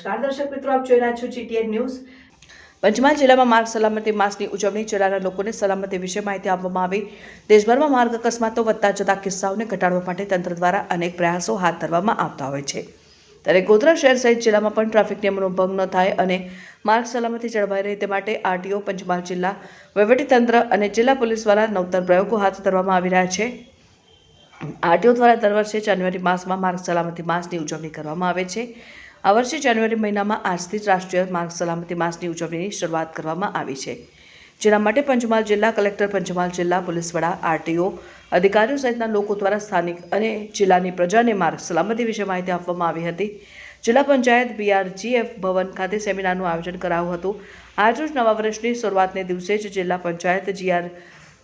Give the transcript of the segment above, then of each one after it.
નમસ્કાર, દર્શક મિત્રો, આપ જોઈ રહ્યા છો જીટીએન ન્યૂઝ પંચમહાલ જિલ્લામાં માર્ગ સલામતી માસની ઉજવણી જિલ્લાના લોકોને સલામતી વિશે માહિતી આપવામાં આવી. દેશભરમાં માર્ગ અકસ્માતો વધતા જતા કિસ્સાઓને ઘટાડવા માટે તંત્ર દ્વારા અનેક પ્રયાસો હાથ ધરવામાં આવતા હોય છે. ત્યારે ગોધરા શહેર સહિત જિલ્લામાં પણ ટ્રાફિક નિયમોનો ભંગ ન થાય અને માર્ગ સલામતી જળવાઈ રહે તે માટે આરટીઓ, પંચમહાલ જિલ્લા વહીવટીતંત્ર અને જિલ્લા પોલીસ દ્વારા નવતર પ્રયોગો હાથ ધરવામાં આવી રહ્યા છે. આરટીઓ દ્વારા દર વર્ષે જાન્યુઆરી માસમાં માર્ગ સલામતી માસની ઉજવણી કરવામાં આવે છે. આ વર્ષે જાન્યુઆરી મહિનામાં આજથી જ રાષ્ટ્રીય માર્ગ સલામતી માસની ઉજવણીની શરૂઆત કરવામાં આવી છે. જેના માટે પંચમહાલ જિલ્લા કલેક્ટર, પંચમહાલ જિલ્લા પોલીસ વડા, આરટીઓ, અધિકારીઓ સહિતના લોકો દ્વારા સ્થાનિક અને જિલ્લાની પ્રજાને માર્ગ સલામતી વિશે માહિતી આપવામાં આવી હતી. જિલ્લા પંચાયત બીઆરજીએફ ભવન ખાતે સેમિનારનું આયોજન કરાયું હતું. આજરોજ નવા વર્ષની શરૂઆતને દિવસે જ જિલ્લા પંચાયત જીઆર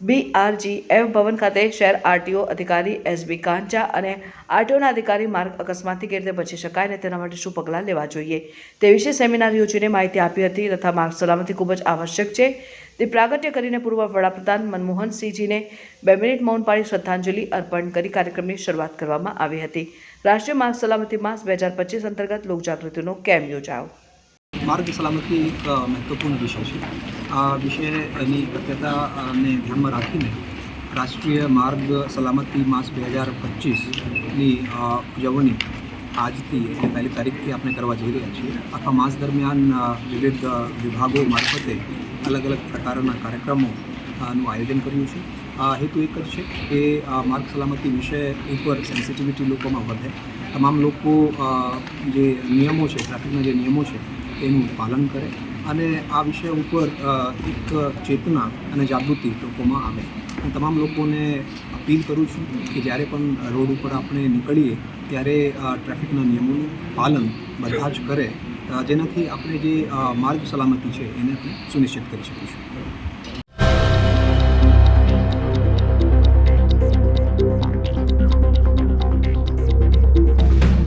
બીઆરજીએફ ભવન ખાતે શહેર આરટીઓ અધિકારી એસબી કાંચા અને આરટીઓના અધિકારી માર્ગ અકસ્માતથી કેવી રીતે બચી શકાય અને તેના માટે શું પગલાં લેવા જોઈએ? તે વિશે સેમિનાર યોજીને માહિતી આપી હતી તથા માર્ગ સલામતી ખૂબ જ આવશ્યક છે. તે પ્રાગટ્ય કરીને પૂર્વ વડાપ્રધાન મનમોહનસિંહજીને બે મિનિટ મૌન પાળી શ્રદ્ધાંજલિ અર્પણ કરી કાર્યક્રમની શરૂઆત કરવામાં આવી હતી. રાષ્ટ્રીય માર્ગ સલામતી માસ બે હજાર પચીસ અંતર્ગત લોકજાગૃતિનો કેમ્પ યોજાયો? માર્ગ સલામતી એક મહત્વપૂર્ણ વિષય છે. આ વિષયની અગત્યતાને ધ્યાનમાં રાખીને રાષ્ટ્રીય માર્ગ સલામતી માસ બે હજાર પચીસની ઉજવણી આજથી, એટલે પહેલી તારીખથી આપણે કરવા જઈ રહ્યા છીએ. આખા માસ દરમિયાન વિવિધ વિભાગો મારફતે અલગ અલગ પ્રકારના કાર્યક્રમો નું આયોજન કર્યું છે. આ હેતુ એક જ છે કે માર્ગ સલામતી વિષય ઉપર સેન્સિટિવિટી લોકોમાં વધે. તમામ લોકો જે નિયમો છે, ટ્રાફિકના જે નિયમો છે એનું પાલન કરે અને આ વિષય ઉપર એક ચેતના અને જાગૃતિ લોકોમાં આવે. હું તમામ લોકોને અપીલ કરું છું કે જ્યારે પણ રોડ ઉપર આપણે નીકળીએ, ત્યારે ટ્રાફિકના નિયમોનું પાલન બધા જ કરે જેનાથી આપણે જે માર્ગ સલામતી છે એને આપણે સુનિશ્ચિત કરી શકીશું.